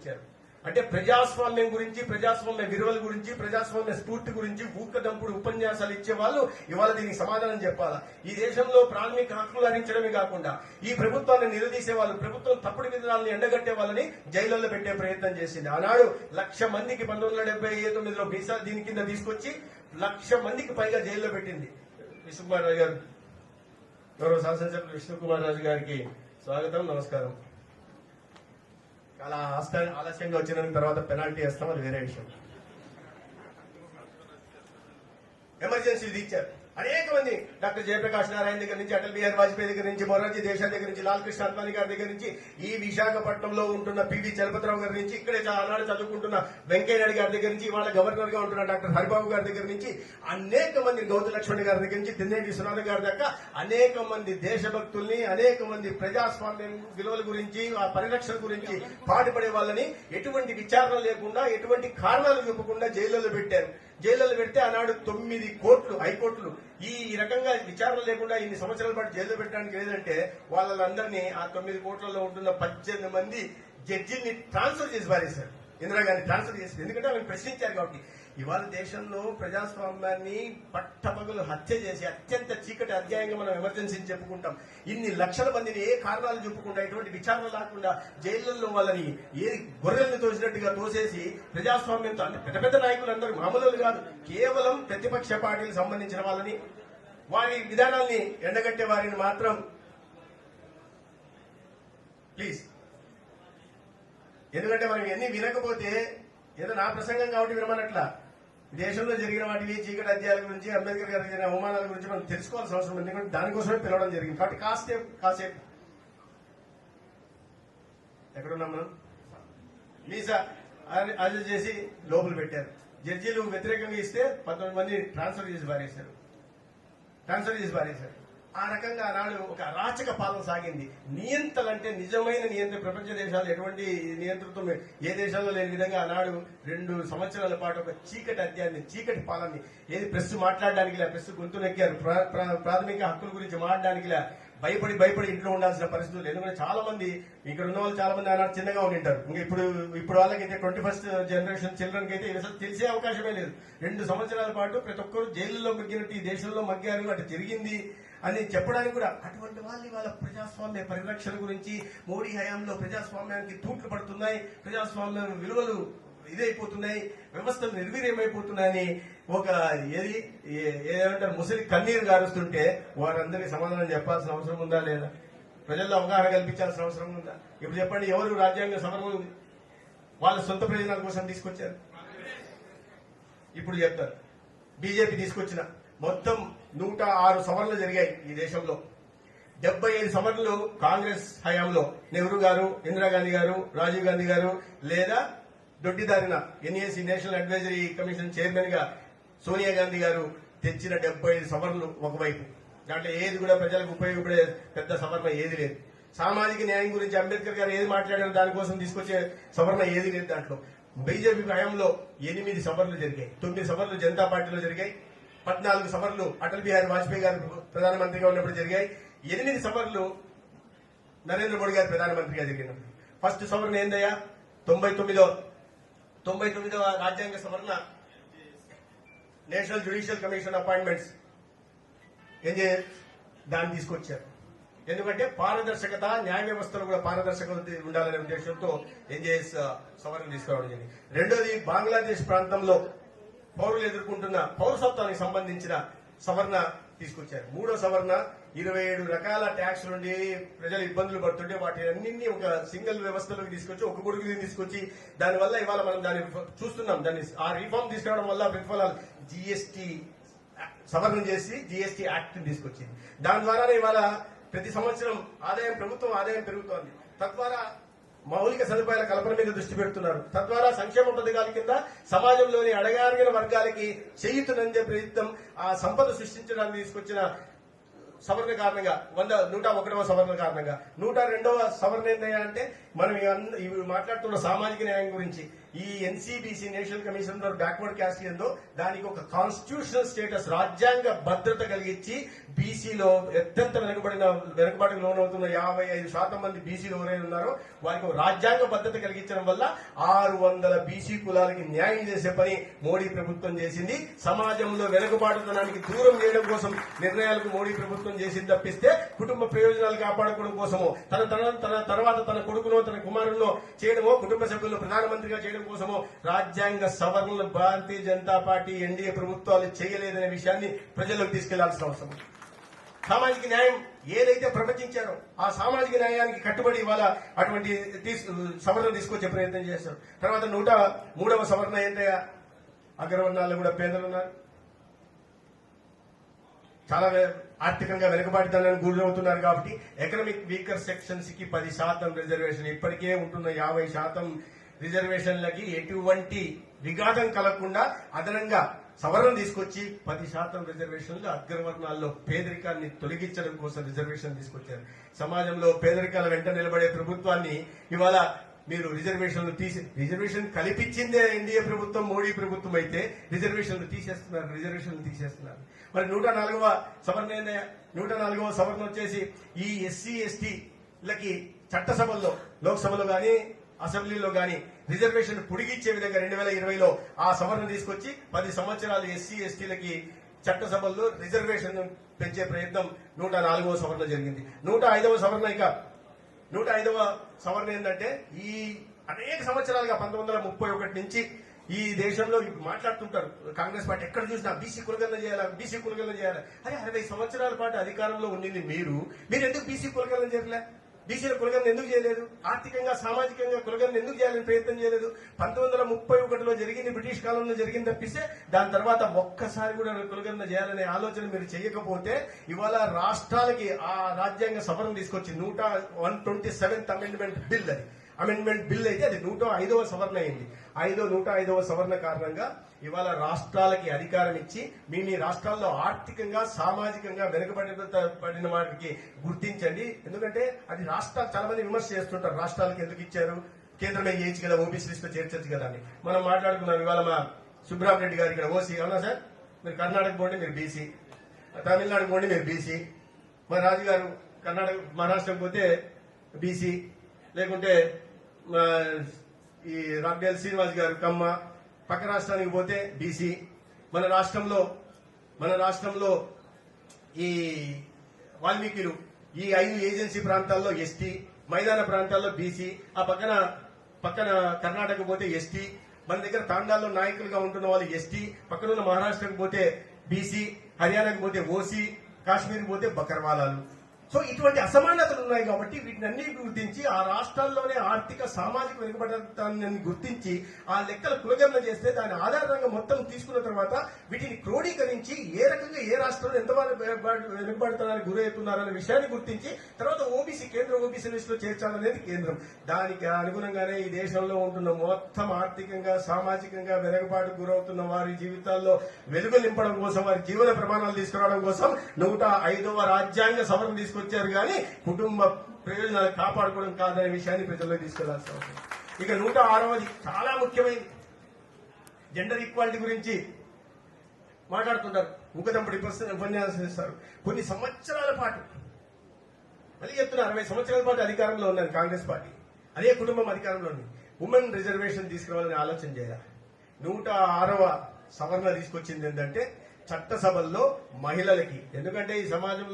ఇచ్చారు అంటే ప్రజాస్వామ్యం గురించి ప్రజాస్వామ్య విలువల గురించి ప్రజాస్వామ్య స్ఫూర్తి గురించి ఊకదంపుడు ఉపన్యాసాలు ఇచ్చే వాళ్ళు ఇవాళ దీనికి సమాధానం చెప్పాలా? ఈ దేశంలో ప్రాథమిక హక్కులు హరించడమే కాకుండా ఈ ప్రభుత్వాన్ని నిలదీసే వాళ్ళు ప్రభుత్వం తప్పుడు విధానాలను ఎండగట్టే వాళ్ళని జైళ్ళలో పెట్టే ప్రయత్నం చేసింది. ఆనాడు లక్ష మందికి పంతొమ్మిది వందల డెబ్బై తొమ్మిదిలో బీసా దీని కింద తీసుకొచ్చి లక్ష మందికి పైగా జైల్లో పెట్టింది. విష్ణుకుమార్ రాజు గారు. గౌరవ శాసనసభ్యులు విష్ణుకుమార్ రాజు గారికి స్వాగతం నమస్కారం. చాలా ఆస్త- ఆలస్యంగా వచ్చిన తర్వాత పెనాల్టీ వేస్తాం అది వేరే విషయం. ఎమర్జెన్సీ ఇచ్చారు అనేక మంది డాక్టర్ జయప్రకాష్ నారాయణ దగ్గర నుంచి అటల్ బిహారీ వాజ్పేయి దగ్గర నుంచి మొరార్జీ దేశాయ్ దగ్గర నుంచి లాల్ కృష్ణ అద్వానీ గారి దగ్గర నుంచి ఈ విశాఖపట్నంలో ఉంటున్న పివి చలపతిరావు గారి నుంచి ఇక్కడే ఆనాడు చదువుకుంటున్న వెంకయ్య నాయుడు గారి దగ్గర నుంచి ఇవాళ గవర్నర్గా ఉంటున్న డాక్టర్ హరిబాబు గారి దగ్గర నుంచి అనేక మంది గౌతు లక్ష్మణ్ గారి దగ్గర నుంచి తిన్నేటి విశ్వనాథ్ గారి దాకా అనేక మంది దేశభక్తుల్ని అనేక మంది ప్రజాస్వామ్యం విలువల గురించి ఆ పరిరక్షణ గురించి పాటుపడే వాళ్ళని ఎటువంటి విచారణ లేకుండా ఎటువంటి కారణాలు చెప్పకుండా జైల్లో పెట్టారు. జైల్లో పెడితే ఆనాడు తొమ్మిది కోట్లు హైకోర్టులు ఈ రకంగా విచారణ లేకుండా ఇన్ని సంవత్సరాల పాటు జైల్లో పెట్టడానికి లేదంటే వాళ్ళందరినీ ఆ తొమ్మిది కోట్లలో ఉంటున్న పద్దెనిమిది మంది జడ్జిని ట్రాన్స్ఫర్ చేసి పారేశారు. ఇందిరాగాంధీ ట్రాన్స్ఫర్ చేసి ఎందుకంటే ఆమె ప్రశ్నించారు కాబట్టి. ఇవాళ దేశంలో ప్రజాస్వామ్యాన్ని పట్టపగలు హత్య చేసి అత్యంత చీకటి అధ్యాయంగా మనం ఎమర్జెన్సీని చెప్పుకుంటాం. ఇన్ని లక్షల మందిని ఏ కారణాలు చెప్పుకుంటా ఎటువంటి విచారణ లేకుండా జైళ్ళలో వాళ్ళని ఏ గొర్రెల్ని తోసినట్టుగా తోసేసి ప్రజాస్వామ్యంతో అంటే పెద్ద పెద్ద నాయకులు అందరూ మామూలు కాదు కేవలం ప్రతిపక్ష పార్టీలకు సంబంధించిన వాళ్ళని వారి విధానాల్ని ఎండగట్టే వారిని మాత్రం ప్లీజ్. ఎందుకంటే మనం ఎన్ని వినకపోతే ఏదో నా ప్రసంగం కాబట్టి వినమనట్లా. దేశంలో జరిగిన వాటికి చీకటి అధ్యాయాల గురించి అంబేద్కర్ గారికి జరిగిన అవమానాల గురించి మనం తెలుసుకోవాల్సిన అవసరం ఉంది. ఎందుకంటే దానికోసమే పిలవడం జరిగింది. కాబట్టి కాసేపు కాసేపు. ఎక్కడున్నాం మనం? వీసా అది చేసి లోపల పెట్టారు. జడ్జీలు వ్యతిరేకంగా ఇస్తే పంతొమ్మిది మంది ట్రాన్స్ఫర్ చేసి పారేశారు. ట్రాన్స్ఫర్ చేసి పారేశారు. ఆ రకంగా ఆనాడు ఒక అరాచక పాలన సాగింది. నియంత్రలంటే నిజమైన నియంత్రణ ప్రపంచ దేశాలు ఎటువంటి నియంతృత్వం ఏ దేశాల్లో లేని విధంగా ఆనాడు రెండు సంవత్సరాల పాటు ఒక చీకటి అధ్యాయాన్ని చీకటి పాలనని ఏది ప్రెస్ మాట్లాడడానికి లే ప్రెస్ గొంతు నెక్కారు ప్రా- ప్రా- ప్రాథమిక హక్కుల గురించి మాట్లాడడానికి లే భయపడి భయపడి ఇంట్లో ఉండాల్సిన పరిస్థితులు ఎందుకంటే చాలా మంది ఇక్కడ ఉన్న వాళ్ళు చాలా మంది ఆనాడు చిన్నగా ఉండింటారు ఇంకా ఇప్పుడు ఇప్పుడు వాళ్ళకైతే ట్వంటీ ఫస్ట్ జనరేషన్ చిల్డ్రన్కి అయితే అసలు తెలిసే అవకాశమే లేదు. రెండు సంవత్సరాల పాటు ప్రతి ఒక్కరు జైలులో మగ్గినట్టు ఈ దేశంలో మగ్గారు అటు తిరిగింది. అని చెప్పడానికి కూడా అటువంటి వాళ్ళు ఇవాళ ప్రజాస్వామ్య పరిరక్షణ గురించి మోడీ హయాంలో ప్రజాస్వామ్యానికి తూట్లు పడుతున్నాయి ప్రజాస్వామ్య విలువలు ఇదైపోతున్నాయి వ్యవస్థలు నిర్వీర్యమైపోతున్నాయని ఒక ఏది ఏ- ఏమంటారు ముసలి కన్నీరు గారుస్తుంటే వారందరికీ సమాధానం చెప్పాల్సిన అవసరం ఉందా లేదా? ప్రజల్లో అవగాహన కల్పించాల్సిన అవసరం ఉందా? ఇప్పుడు చెప్పండి ఎవరు రాజ్యాంగ సవరణ వాళ్ళ సొంత ప్రయోజనాల కోసం తీసుకొచ్చారు. ఇప్పుడు చెప్తారు. బీజేపీ తీసుకొచ్చిన మొత్తం నూట ఆరు సవరణలు జరిగాయి ఈ దేశంలో. డెబ్బై ఐదు సవరణలు కాంగ్రెస్ హయాంలో. నెహ్రూ గారు ఇందిరాగాంధీ గారు రాజీవ్ గాంధీ గారు లేదా దొడ్డిదారిన ఎన్ఏసీ నేషనల్ అడ్వైజరీ కమిషన్ చైర్మన్గా సోనియా గాంధీ గారు తెచ్చిన డెబ్బై ఐదు సవరణలు ఒకవైపు. దాంట్లో ఏది కూడా ప్రజలకు ఉపయోగపడే పెద్ద సవరణ ఏది లేదు. సామాజిక న్యాయం గురించి అంబేద్కర్ గారు ఏది మాట్లాడారో దానికోసం తీసుకొచ్చే సవరణ ఏది లేదు దాంట్లో. బీజేపీ హయాంలో ఎనిమిది సభలు జరిగాయి. తొమ్మిది సభలు జనతా పార్టీలో జరిగాయి. పద్నాలుగు సభలు అటల్ బిహారీ వాజ్పేయి గారు ప్రధానమంత్రిగా ఉన్నప్పుడు జరిగాయి. ఎనిమిది సభలు నరేంద్ర మోడీ గారు ప్రధానమంత్రిగా జరిగినప్పుడు ఫస్ట్ సవరణ ఏందయ్యా? తొంభై తొమ్మిదో తొంభై తొమ్మిదవ రాజ్యాంగ సవరణ నేషనల్ జ్యుడిషియల్ కమిషన్ అపాయింట్మెంట్స్ ఏం చే దాన్ని తీసుకొచ్చారు. ఎందుకంటే పారదర్శకత న్యాయ వ్యవస్థలో కూడా పారదర్శకత ఉండాలనే ఉద్దేశంతో ఎన్జేఎస్ సవరణ తీసుకురావడం జరిగింది. రెండోది బంగ్లాదేశ్ ప్రాంతంలో పౌరులు ఎదుర్కొంటున్న పౌరసత్వానికి సంబంధించిన సవరణ తీసుకొచ్చారు. మూడో సవరణ ఇరవై ఏడు రకాల ట్యాక్స్ నుండి ప్రజలు ఇబ్బందులు పడుతుంటే వాటి అన్నింటినీ ఒక సింగిల్ వ్యవస్థలోకి తీసుకొచ్చి ఒక గొడుగు తీసుకొచ్చి దానివల్ల ఇవాళ మనం దాన్ని చూస్తున్నాం. దాన్ని ఆ రిఫార్మ్ తీసుకురావడం వల్ల ప్రతిఫలాలు జిఎస్టీ సవరణ చేసి జిఎస్టీ యాక్ట్ తీసుకొచ్చింది. దాని ద్వారానే ఇవాళ ప్రతి సంవత్సరం ఆదాయం ప్రభుత్వం ఆదాయం పెరుగుతోంది. తద్వారా మౌలిక సదుపాయాల కల్పన మీద దృష్టి పెడుతున్నారు. తద్వారా సంక్షేమ పథకాల కింద సమాజంలోని అడగారిన వర్గాలకి చేయుతునందే ప్రయత్నం ఆ సంపద సృష్టించడానికి తీసుకొచ్చిన సవరణ కారణంగా వంద నూట ఒకటవ సవరణ కారణంగా. నూట రెండవ సవరణ ఏంటంటే అంటే మనం ఇవి మాట్లాడుతున్న సామాజిక న్యాయం గురించి ఈ NCBC national commission for backward caste ఏందో దానికి ఒక కాన్స్టిట్యూషనల్ స్టేటస్ రాజ్యాంగ భద్రత కలిగించి బీసీలో అత్యంత వెనుకబడిన వెనుకబడికి లోనవుతున్న యాభై ఐదు శాతం మంది బీసీలు ఎవరైనా ఉన్నారో వారికి రాజ్యాంగ భద్రత కలిగించడం వల్ల ఆరు వందల బీసీ కులాలకి న్యాయం చేసే పని మోడీ ప్రభుత్వం చేసింది. సమాజంలో వెనుకబాటుతనానికి దూరం చేయడం కోసం నిర్ణయాలకు మోడీ ప్రభుత్వం చేసింది తప్పిస్తే కుటుంబ ప్రయోజనాలు కాపాడుకోవడం కోసము తన తన తన తర్వాత తన కొడుకును తన కుమారుల్లో చేయడమో కుటుంబ సభ్యులను ప్రధానమంత్రిగా చేయడం కోసమో రాజ్యాంగ సవరణలు భారతీయ జనతా పార్టీ ఎన్డీఏ ప్రభుత్వాలు చేయలేదనే విషయాన్ని ప్రజలకు తీసుకెళ్ళాల్సిన అవసరం. సామాజిక న్యాయం ఏదైతే ప్రపంచించారో ఆ సామాజిక న్యాయానికి కట్టుబడి ఇవాళ అటువంటి తీసు సవరణ తీసుకొచ్చే ప్రయత్నం చేస్తారు తర్వాత నూట మూడవ సవరణ ఏంటయ్యా? అగ్రవర్ణాల్లో కూడా పేదలు ఉన్నారు. చాలా ఆర్థికంగా వెనుకబాటుతనానికి గురవుతున్నారు కాబట్టి ఎకనామిక్ వీకర్ సెక్షన్స్కి పది శాతం రిజర్వేషన్ ఇప్పటికే ఉంటున్న యాభై శాతం రిజర్వేషన్లకి ఎటువంటి విఘాతం కలగకుండా అదనంగా సవరణ తీసుకొచ్చి పది శాతం రిజర్వేషన్లు అగ్రవర్ణాల్లో పేదరికాన్ని తొలగించడం కోసం రిజర్వేషన్ తీసుకొచ్చారు. సమాజంలో పేదరికాల వెంట నిలబడే ప్రభుత్వాన్ని ఇవాళ మీరు రిజర్వేషన్లు తీసి రిజర్వేషన్ కల్పించిందే ఎన్డీఏ ప్రభుత్వం మోడీ ప్రభుత్వం అయితే రిజర్వేషన్లు తీసేస్తున్నారు రిజర్వేషన్లు తీసేస్తున్నారు. మరి నూట నాలుగవ సవరణ నూట నాలుగవ సవర్ణ వచ్చేసి ఈ ఎస్సీ ఎస్టీలకి చట్టసభల్లో లోక్సభలో కానీ అసెంబ్లీలో కానీ రిజర్వేషన్ పొడిగిచ్చే విధంగా రెండు వేల ఇరవైలో ఆ సవరణ తీసుకొచ్చి పది సంవత్సరాలు ఎస్సీ ఎస్టీలకి చట్టసభల్లో రిజర్వేషన్ పెంచే ప్రయత్నం నూట నాలుగవ సవరణ జరిగింది. నూట ఐదవ సవరణ ఇక నూట ఐదవ సవరణ ఏంటంటే ఈ అనేక సంవత్సరాలుగా పంతొమ్మిది వందల ముప్పై ఒకటి నుంచి ఈ దేశంలో ఇప్పుడు మాట్లాడుతుంటారు. కాంగ్రెస్ పార్టీ ఎక్కడ చూసినా బీసీ కులగన్న చేయాలా బీసీ కులగన్న చేయాలా? అరే అరవై సంవత్సరాల పాటు అధికారంలో ఉండింది మీరు. మీరు ఎందుకు బీసీ కులగన్న చేయలే బీసీల కులగన్న ఎందుకు చేయలేదు? ఆర్థికంగా సామాజికంగా కులగన్న ఎందుకు చేయాలని ప్రయత్నం చేయలేదు? పంతొమ్మిది వందల ముప్పై ఒకటిలో జరిగింది బ్రిటిష్ కాలంలో జరిగింది తప్పిస్తే దాని తర్వాత ఒక్కసారి కూడా కులగన్న చేయాలనే ఆలోచన మీరు చేయకపోతే ఇవాళ రాష్ట్రాలకి ఆ రాజ్యాంగ సవరణ తీసుకొచ్చి నూట one twenty seventh amendment bill అది. అమెండ్మెంట్ బిల్ అయితే అది నూట ఐదవ సవరణ అయింది. ఐదో నూట ఐదవ సవరణ కారణంగా ఇవాళ రాష్ట్రాలకి అధికారం ఇచ్చి మీ మీ రాష్ట్రాల్లో ఆర్థికంగా సామాజికంగా వెనుకబడిన వారికి గుర్తించండి. ఎందుకంటే అది రాష్ట్రాలు చాలా మంది విమర్శ చేస్తుంటారు. రాష్ట్రాలకు ఎందుకు ఇచ్చారు? కేంద్రమే చేయొచ్చు కదా ఓబీసీ లిస్ట్లో చేర్చొచ్చు కదా అని. మనం మాట్లాడుకున్నాం ఇవాళ మా సుబ్రహ్మరెడ్డి గారు ఇక్కడ ఓసీ. అవునా సార్? మీరు కర్ణాటక పోండి మీరు బీసీ. తమిళనాడు పోండి మీరు బీసీ. మా రాజు గారు కర్ణాటక మహారాష్ట్రకు పోతే బీసీ. లేకుంటే ఈ రాగ్డేల్ శ్రీనివాస్ గారు కమ్మ పక్క రాష్ట్రానికి పోతే బీసీ. మన రాష్ట్రంలో మన రాష్ట్రంలో ఈ వాల్మీకిలు ఈ ఐదు ఏజెన్సీ ప్రాంతాల్లో ఎస్టీ మైదాన ప్రాంతాల్లో బీసీ ఆ పక్కన పక్కన కర్ణాటక పోతే ఎస్టీ మన దగ్గర తాండాల్లో నాయకులుగా ఉంటున్న వాళ్ళు ఎస్టీ పక్కన ఉన్న మహారాష్ట్రకు పోతే బీసీ హర్యానాకు పోతే ఓసీ కాశ్మీర్ పోతే బకర్వాలాలు. సో ఇటువంటి అసమానతలు ఉన్నాయి కాబట్టి వీటిని అన్ని గుర్తించి ఆ రాష్ట్రాల్లోనే ఆర్థిక సామాజిక వెనుకబడతాన్ని గుర్తించి ఆ లెక్కలు కులగణన చేస్తే దాని ఆధారంగా మొత్తం తీసుకున్న తర్వాత వీటిని క్రోడీకరించి ఏ రకంగా ఏ రాష్ట్రంలో ఎంతమంది వెనుకబడతానికి గురవుతున్నారనే విషయాన్ని గుర్తించి తర్వాత ఓబీసీ కేంద్ర ఓబీసీ లిస్టులో చేర్చాలనేది కేంద్రం. దానికి అనుగుణంగానే ఈ దేశంలో ఉంటున్న మొత్తం ఆర్థికంగా సామాజికంగా వెనుకబాటు గురవుతున్న వారి జీవితాల్లో వెలుగు నింపడం కోసం వారి జీవన ప్రమాణాలు తీసుకురావడం కోసం నూట ఐదవ రాజ్యాంగ సవరణ తీసుకొచ్చారు కానీ కుటుంబ ప్రయోజనాలు కాపాడుకోవడం కాదనే విషయాన్ని ప్రజల్లో తీసుకెళ్ళాల్సిన అవసరం. ఇక నూట ఆరవది చాలా ముఖ్యమైనది జెండర్ ఈక్వాలిటీ గురించి మాట్లాడుతుంటారు. ముఖదంపడి ఉపన్యాసం ఇస్తారు కొన్ని సంవత్సరాల పాటు మళ్ళీ చెప్తున్నా అరవై సంవత్సరాల పాటు అధికారంలో ఉన్నది కాంగ్రెస్ పార్టీ. అదే కుటుంబం అధికారంలో ఉంది. ఉమెన్ రిజర్వేషన్ తీసుకురావాలని ఆలోచన చేయాలి? నూట ఆరవ సవరణ తీసుకొచ్చింది ఏంటంటే చట్టసభల్లో మహిళలకి. ఎందుకంటే ఈ సమాజంలో